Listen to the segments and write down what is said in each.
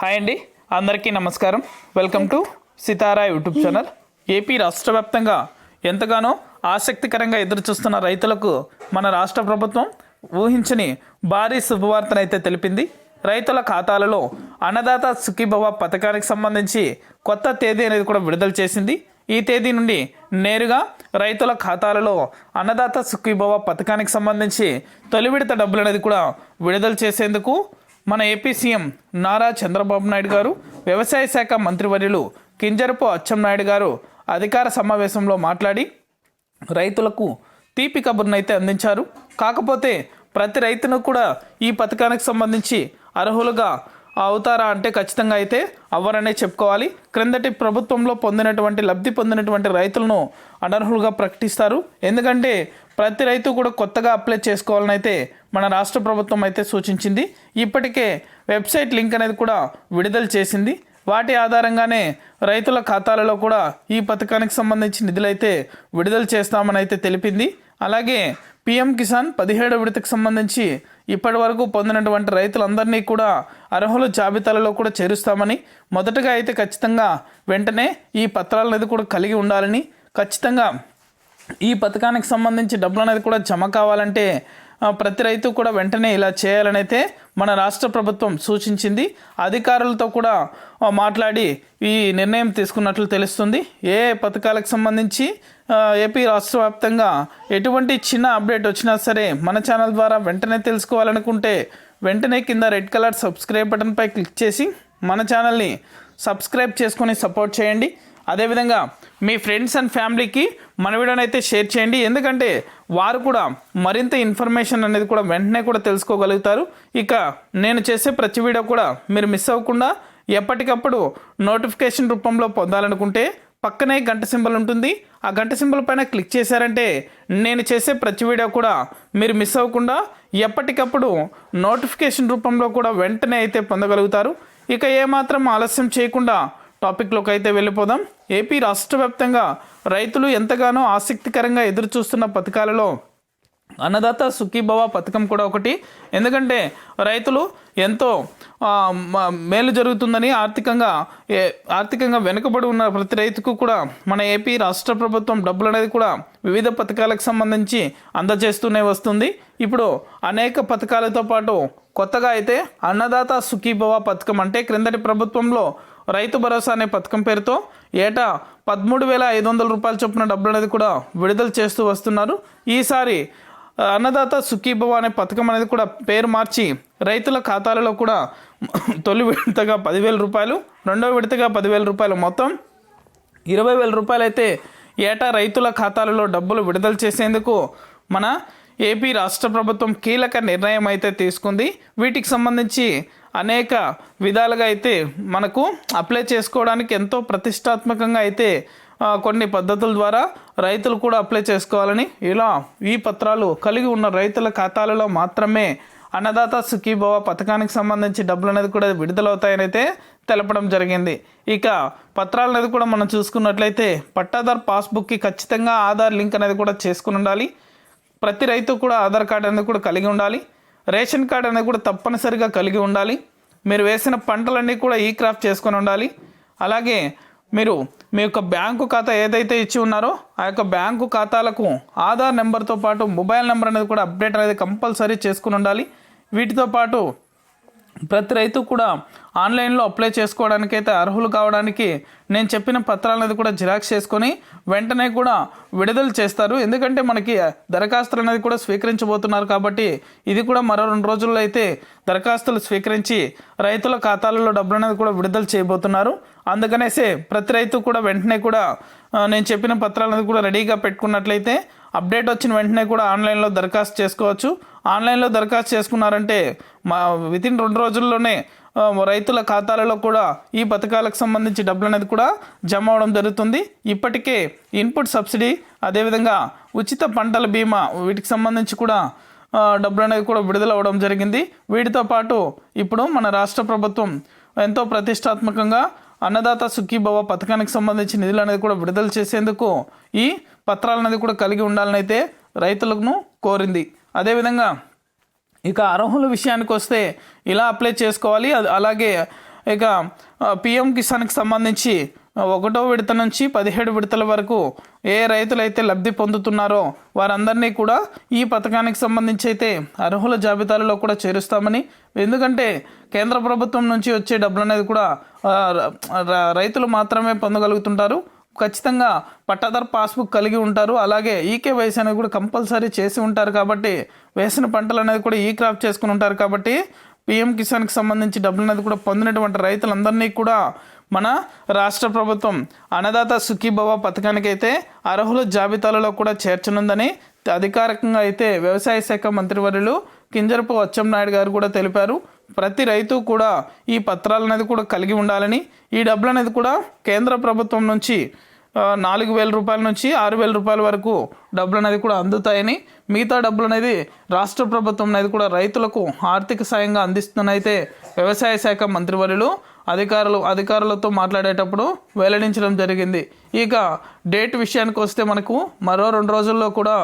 Hi అండి. అందరికీ నమస్కారం. Welcome to Sitara YouTube channel AP రాష్ట్ర వ్యాప్తంగా ఎంతగానో ఆసక్తికరంగా ఎదురుచూస్తున్న రైతులకు మన రాష్ట్ర ప్రభుత్వం ఊహించని భారీ శుభవార్తనైతే తెలిపింది. రైతుల ఖాతాలలో అన్నదాత సుఖీభవ పథకానికి సంబంధించి కొత్త తేదీ అనేది కూడా విడుదల చేసింది. ఈ తేదీ నుండి నేరుగా రైతుల ఖాతాలలో అన్నదాత సుఖీభవ పథకానికి సంబంధించి తొలి విడత డబ్బులు అనేది కూడా విడుదల చేసేందుకు మన ఏపీ సీఎం నారా చంద్రబాబు నాయుడు గారు వ్యవసాయ శాఖ మంత్రివర్యులు కింజరపు అచ్చెన్నాయుడు గారు అధికార సమావేశంలో మాట్లాడి రైతులకు తీపి కబుర్నైతే అందించారు. కాకపోతే ప్రతి రైతును కూడా ఈ పథకానికి సంబంధించి అర్హులుగా అవుతారా అంటే ఖచ్చితంగా అయితే అవ్వరనే చెప్పుకోవాలి. క్రిందటి ప్రభుత్వంలో పొందినటువంటి లబ్ధి పొందినటువంటి రైతులను అనర్హులుగా ప్రకటిస్తారు. ఎందుకంటే ప్రతి రైతు కూడా కొత్తగా అప్లై చేసుకోవాలని అయితే మన రాష్ట్ర ప్రభుత్వం అయితే సూచించింది. ఇప్పటికే వెబ్సైట్ లింక్ అనేది కూడా విడుదల చేసింది. వాటి ఆధారంగానే రైతుల ఖాతాలలో కూడా ఈ పథకానికి సంబంధించి నిధులైతే విడుదల చేస్తామని అయితే తెలిపింది. అలాగే పిఎం కిసాన్ పదిహేడు విడతకు సంబంధించి ఇప్పటి వరకు పొందినటువంటి రైతులందరినీ కూడా అర్హుల జాబితాలలో కూడా చేరుస్తామని మొదటగా అయితే ఖచ్చితంగా వెంటనే ఈ పత్రాలు అనేది కూడా కలిగి ఉండాలని ఖచ్చితంగా ఈ పథకానికి సంబంధించి డబ్బులు అనేది కూడా జమ కావాలంటే ప్రతి రైతు కూడా వెంటనే ఇలా చేయాలనైతే మన రాష్ట్ర ప్రభుత్వం సూచించింది. అధికారులతో కూడా మాట్లాడి ఈ నిర్ణయం తీసుకున్నట్లు తెలుస్తుంది. ఏ పథకాలకు సంబంధించి ఏపీ రాష్ట్ర వ్యాప్తంగా ఎటువంటి చిన్న అప్డేట్ వచ్చినా సరే మన ఛానల్ ద్వారా వెంటనే తెలుసుకోవాలనుకుంటే వెంటనే కింద రెడ్ కలర్ సబ్స్క్రైబ్ బటన్పై క్లిక్ చేసి మన ఛానల్ని సబ్స్క్రైబ్ చేసుకొని సపోర్ట్ చేయండి. అదేవిధంగా మీ ఫ్రెండ్స్ అండ్ ఫ్యామిలీకి మన వీడియోనైతే షేర్ చేయండి. ఎందుకంటే వారు కూడా మరింత ఇన్ఫర్మేషన్ అనేది కూడా వెంటనే కూడా తెలుసుకోగలుగుతారు. ఇక నేను చేసే ప్రతి వీడియో కూడా మీరు మిస్ అవ్వకుండా ఎప్పటికప్పుడు నోటిఫికేషన్ రూపంలో పొందాలనుకుంటే పక్కనే గంట సింబల్ ఉంటుంది. ఆ గంట సింబల్ పైన క్లిక్ చేశారంటే నేను చేసే ప్రతి వీడియో కూడా మీరు మిస్ అవ్వకుండా ఎప్పటికప్పుడు నోటిఫికేషన్ రూపంలో కూడా వెంటనే అయితే పొందగలుగుతారు. ఇక ఏమాత్రం ఆలస్యం చేయకుండా టాపిక్లోకి అయితే వెళ్ళిపోదాం. ఏపీ రాష్ట్ర వ్యాప్తంగా రైతులు ఎంతగానో ఆసక్తికరంగా ఎదురుచూస్తున్న పథకాలలో అన్నదాత సుఖీభవ పథకం కూడా ఒకటి. ఎందుకంటే రైతులు ఎంతో మేలు జరుగుతుందని ఆర్థికంగా ఏ- ఆర్థికంగా వెనుకబడి ఉన్న ప్రతి రైతుకు కూడా మన ఏపీ రాష్ట్ర ప్రభుత్వం డబ్బులు అనేది కూడా వివిధ పథకాలకు సంబంధించి అందజేస్తూనే వస్తుంది. ఇప్పుడు అనేక పథకాలతో పాటు కొత్తగా అయితే అన్నదాత సుఖీభవ పథకం అంటే క్రిందటి ప్రభుత్వంలో రైతు భరోసా అనే పథకం పేరుతో ఏటా పదమూడు వేల ఐదు వందల రూపాయల చొప్పున డబ్బులు అనేది కూడా విడుదల చేస్తూ వస్తున్నారు. ఈసారి అన్నదాత సుఖీభవ అనే పథకం అనేది కూడా పేరు మార్చి రైతుల ఖాతాలలో కూడా తొలి విడతగా పదివేల రూపాయలు రెండవ విడతగా పదివేల రూపాయలు మొత్తం ఇరవై వేల రూపాయలు అయితే ఏటా రైతుల ఖాతాలలో డబ్బులు విడుదల చేసేందుకు మన ఏపీ రాష్ట్ర ప్రభుత్వం కీలక నిర్ణయం అయితే తీసుకుంది. వీటికి సంబంధించి అనేక విధాలుగా అయితే మనకు అప్లై చేసుకోవడానికి ఎంతో ప్రతిష్టాత్మకంగా అయితే కొన్ని పద్ధతుల ద్వారా రైతులు కూడా అప్లై చేసుకోవాలని ఇలా ఈ పత్రాలు కలిగి ఉన్న రైతుల ఖాతాలలో మాత్రమే అన్నదాత సుఖీభవ పథకానికి సంబంధించి డబ్బులు అనేది కూడా విడుదలవుతాయని అయితే తెలపడం జరిగింది. ఇక పత్రాలు అనేది కూడా మనం చూసుకున్నట్లయితే పట్టాదార్ పాస్బుక్కి ఖచ్చితంగా ఆధార్ లింక్ అనేది కూడా చేసుకుని ఉండాలి. ప్రతి రైతు కూడా ఆధార్ కార్డు అనేది కూడా కలిగి ఉండాలి. రేషన్ కార్డు అనేది కూడా తప్పనిసరిగా కలిగి ఉండాలి. మీరు వేసిన పంటలన్నీ కూడా ఈ క్రాఫ్ట్ చేసుకొని ఉండాలి. అలాగే మీరు మీ యొక్క బ్యాంకు ఖాతా ఏదైతే ఇచ్చి ఉన్నారో ఆ యొక్క బ్యాంకు ఖాతాలకు ఆధార్ నెంబర్తో పాటు మొబైల్ నెంబర్ అనేది కూడా అప్డేట్ అనేది కంపల్సరీ చేసుకుని ఉండాలి. వీటితో పాటు ప్రతి రైతు కూడా ఆన్లైన్లో అప్లై చేసుకోవడానికి అయితే అర్హులు కావడానికి నేను చెప్పిన పత్రాలనేది కూడా జిరాక్స్ చేసుకొని వెంటనే కూడా విడుదల చేస్తారు. ఎందుకంటే మనకి దరఖాస్తులు అనేది కూడా స్వీకరించబోతున్నారు కాబట్టి ఇది కూడా మరో రెండు రోజుల్లో అయితే దరఖాస్తులు స్వీకరించి రైతుల ఖాతాలలో డబ్బులు అనేది కూడా విడుదల చేయబోతున్నారు. అందుకనేసే ప్రతి రైతు కూడా వెంటనే కూడా నేను చెప్పిన పత్రాలను కూడా రెడీగా పెట్టుకున్నట్లయితే అప్డేట్ వచ్చిన వెంటనే కూడా ఆన్లైన్లో దరఖాస్తు చేసుకోవచ్చు. ఆన్లైన్లో దరఖాస్తు చేసుకున్నారంటే మా వితిన్ రెండు రోజుల్లోనే రైతుల ఖాతాలలో కూడా ఈ పథకాలకు సంబంధించి డబ్బులు అనేది కూడా జమ అవడం జరుగుతుంది. ఇప్పటికే ఇన్పుట్ సబ్సిడీ అదేవిధంగా ఉచిత పంటల బీమా వీటికి సంబంధించి కూడా డబ్బులు అనేది కూడా విడుదల అవ్వడం జరిగింది. వీటితో పాటు ఇప్పుడు మన రాష్ట్ర ప్రభుత్వం ఎంతో ప్రతిష్టాత్మకంగా అన్నదాత సుఖీభవ పథకానికి సంబంధించి నిధులు అనేది కూడా విడుదల చేసేందుకు ఈ పత్రాలు అనేది కూడా కలిగి ఉండాలని అయితే రైతులను కోరింది. అదేవిధంగా ఇక అర్హుల విషయానికి వస్తే ఇలా అప్లై చేసుకోవాలి. అలాగే ఇక పిఎం కిసాన్కి సంబంధించి ఒకటో విడత నుంచి పదిహేడు విడతల వరకు ఏ రైతులైతే లబ్ధి పొందుతున్నారో వారందరినీ కూడా ఈ పథకానికి సంబంధించి అయితే అర్హుల జాబితాలలో కూడా చేరుస్తామని. ఎందుకంటే కేంద్ర ప్రభుత్వం నుంచి వచ్చే డబ్బులు అనేది కూడా రైతులు మాత్రమే పొందగలుగుతుంటారు. ఖచ్చితంగా పట్టాదారు పాస్బుక్ కలిగి ఉంటారు. అలాగే ఈకేవైసీ అనేది కూడా కంపల్సరీ చేసి ఉంటారు కాబట్టి వేసిన పంటలు అనేది కూడా ఈ క్రాప్ చేసుకుని ఉంటారు కాబట్టి పిఎం కిసాన్కి సంబంధించి డబ్బులు అనేది కూడా పొందినటువంటి రైతులందరినీ కూడా మన రాష్ట్ర ప్రభుత్వం అన్నదాత సుఖీభవ పథకానికి అయితే అర్హుల జాబితాలలో కూడా చేర్చనుందని అధికారికంగా అయితే వ్యవసాయ శాఖ మంత్రివర్యులు కింజరపు అచ్చెన్నాయుడు గారు కూడా తెలిపారు. ప్రతి రైతు కూడా ఈ పత్రాలు అనేది కూడా కలిగి ఉండాలని ఈ డబ్బులు అనేది కూడా కేంద్ర ప్రభుత్వం నుంచి నాలుగు వేల రూపాయల నుంచి ఆరు వేల రూపాయల వరకు డబ్బులు అనేది కూడా అందుతాయని మిగతా డబ్బులు అనేది రాష్ట్ర ప్రభుత్వం అనేది కూడా రైతులకు ఆర్థిక సాయంగా అందిస్తున్నైతే వ్యవసాయ శాఖ మంత్రివర్యులు అధికారులు అధికారులతో మాట్లాడేటప్పుడు వెల్లడించడం జరిగింది. ఇక డేట్ విషయానికి వస్తే మనకు మరో రెండు రోజుల్లో కూడా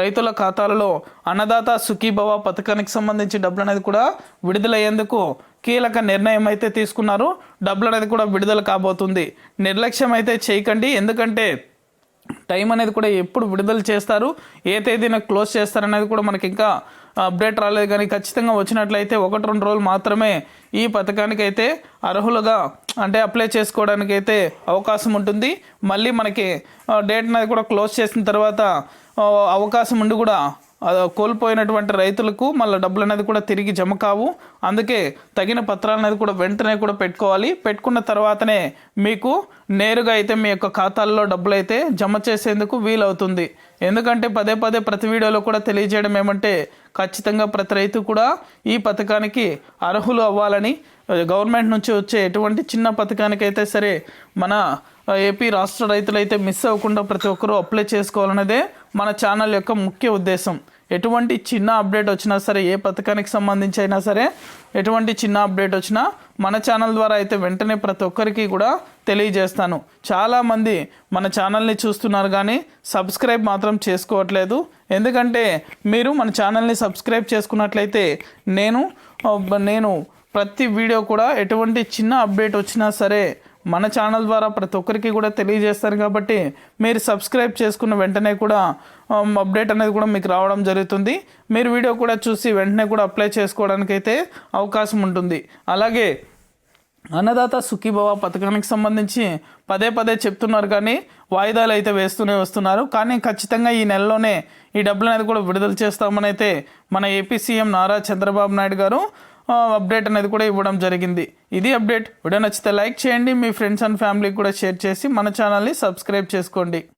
రైతుల ఖాతాలలో అన్నదాత సుఖీభవ పథకానికి సంబంధించి డబ్బులు అనేది కూడా విడుదలయ్యేందుకు కీలక నిర్ణయం అయితే తీసుకున్నారు. డబ్బులు అనేది కూడా విడుదల కాబోతుంది. నిర్లక్ష్యం అయితే చేయకండి. ఎందుకంటే టైం అనేది కూడా ఎప్పుడు విడుదల చేస్తారు ఏ తేదీన క్లోజ్ చేస్తారనేది కూడా మనకి ఇంకా అప్డేట్ రాలేదు కానీ ఖచ్చితంగా వచ్చినట్లయితే ఒకటి రెండు రోజులు మాత్రమే ఈ పథకానికి అయితే అర్హులుగా అంటే అప్లై చేసుకోవడానికి అయితే అవకాశం ఉంటుంది. మళ్ళీ మనకి డేట్ అనేది కూడా క్లోజ్ చేసిన తర్వాత అవకాశం ఉండి కూడా కోల్పోయినటువంటి రైతులకు మళ్ళీ డబ్బులు అనేది కూడా తిరిగి జమ కావు. అందుకే తగిన పత్రాలు అనేది కూడా వెంటనే కూడా పెట్టుకోవాలి. పెట్టుకున్న తర్వాతనే మీకు నేరుగా అయితే మీ యొక్క ఖాతాల్లో డబ్బులు అయితే జమ చేసేందుకు వీలవుతుంది. ఎందుకంటే పదే పదే ప్రతి వీడియోలో కూడా తెలియజేయడం ఏమంటే ఖచ్చితంగా ప్రతి రైతు కూడా ఈ పథకానికి అర్హులు అవ్వాలని గవర్నమెంట్ నుంచి వచ్చే ఎటువంటి చిన్న పథకానికైతే సరే మన ఏపీ రాష్ట్ర రైతులైతే మిస్ అవ్వకుండా ప్రతి ఒక్కరూ అప్లై చేసుకోవాలనేదే మన ఛానల్ యొక్క ముఖ్య ఉద్దేశం. ఎటువంటి చిన్న అప్డేట్ వచ్చినా సరే ఏ పథకానికి సంబంధించి అయినా సరే ఎటువంటి చిన్న అప్డేట్ వచ్చినా మన ఛానల్ ద్వారా అయితే వెంటనే ప్రతి ఒక్కరికి కూడా తెలియజేస్తాను. చాలామంది మన ఛానల్ని చూస్తున్నారు కానీ సబ్స్క్రైబ్ మాత్రం చేసుకోవట్లేదు. ఎందుకంటే మీరు మన ఛానల్ని సబ్స్క్రైబ్ చేసుకున్నట్లయితే నేను నేను ప్రతి వీడియో కూడా ఎటువంటి చిన్న అప్డేట్ వచ్చినా సరే మన ఛానల్ ద్వారా ప్రతి ఒక్కరికి కూడా తెలియజేస్తారు కాబట్టి మీరు సబ్స్క్రైబ్ చేసుకున్న వెంటనే కూడా um, అప్డేట్ అనేది కూడా మీకు రావడం జరుగుతుంది. మీరు వీడియో కూడా చూసి వెంటనే కూడా అప్లై చేసుకోవడానికి అయితే అవకాశం ఉంటుంది. అలాగే అన్నదాత సుఖీభవ పథకానికి సంబంధించి పదే పదే చెప్తున్నారు కానీ వాయిదాలు అయితే వేస్తూనే వస్తున్నారు. కానీ ఖచ్చితంగా ఈ నెలలోనే ఈ డబ్బులు అనేది కూడా విడుదల చేస్తామని అయితే మన AP CM Nara Chandrababu Naidu garu update అనేది కూడా ఇవ్వడం జరిగింది. ఇది అప్డేట్ వీడియో నచ్చితే లైక్ చేయండి. మీ ఫ్రెండ్స్ అండ్ ఫ్యామిలీకి కూడా షేర్ చేసి మన ఛానల్ని సబ్స్క్రైబ్ చేసుకోండి.